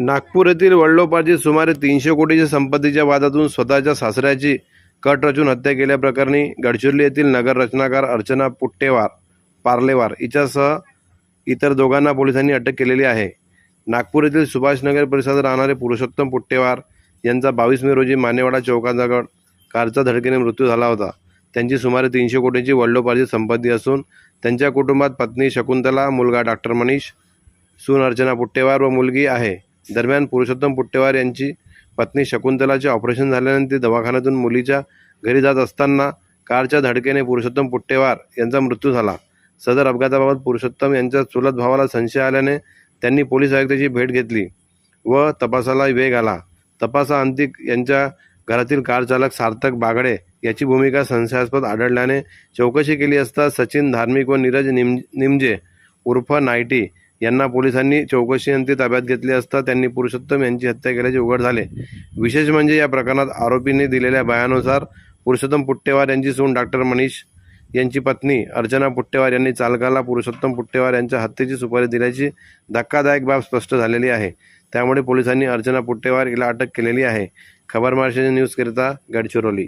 नागपूर येथील वडलोपाची सुमारे तीनशे कोटीच्या संपत्तीच्या वादातून स्वतःच्या सासऱ्याची कट रचून हत्या केल्याप्रकरणी गडचिरोली येथील नगर रचनाकार अर्चना पुट्टेवार पार्लेवार हिच्यासह इतर दोघांना पोलिसांनी अटक केलेली आहे. नागपूर येथील सुभाषनगर परिसरात राहणारे पुरुषोत्तम पुट्टेवार यांचा बावीस मे रोजी मानेवाडा चौकाजवळ कारचा धडकेने मृत्यू झाला होता. त्यांची सुमारे तीनशे कोटीची वडलोपाची संपत्ती असून त्यांच्या कुटुंबात पत्नी शकुंतला मुलगा डॉक्टर मनीष सून अर्चना पुट्टेवार व मुलगी आहे. दरम्यान पुरुषोत्तम पुट्टेवार यांची पत्नी शकुंतलाचे ऑपरेशन झाल्यानंतर दवाखान्यातून मुलीच्या घरी जात असताना कारच्या धडकेने पुरुषोत्तम पुट्टेवार यांचा मृत्यू झाला. सदर अपघाताबाबत पुरुषोत्तम यांच्या चुलत भावाला संशय आल्याने त्यांनी पोलीस आयुक्ताची भेट घेतली व तपासाला वेग आला. तपासाअंती यांच्या घरातील कारचालक सार्थक बागडे याची भूमिका संशयास्पद आढळल्याने चौकशी केली असता सचिन धार्मिक व नीरज निम निमजे उर्फ नायटी यांना पोलिसांनी चौकशीअंती ताब्यात घेतले असता त्यांनी पुरुषोत्तम यांची हत्या केल्याचे उघड झाले. विशेष म्हणजे या प्रकरणात आरोपींनी दिलेल्या बयानुसार पुरुषोत्तम पुट्टेवार यांची सून डॉक्टर मनीष यांची पत्नी अर्चना पुट्टेवार यांनी चालकाला पुरुषोत्तम पुट्टेवार यांच्या हत्येची सुपारी दिल्याची धक्कादायक बाब स्पष्ट झालेली आहे. त्यामुळे पोलिसांनी अर्चना पुट्टेवार हिला अटक केलेली आहे. खबर महाराष्ट्र न्यूजकरिता गडचिरोली.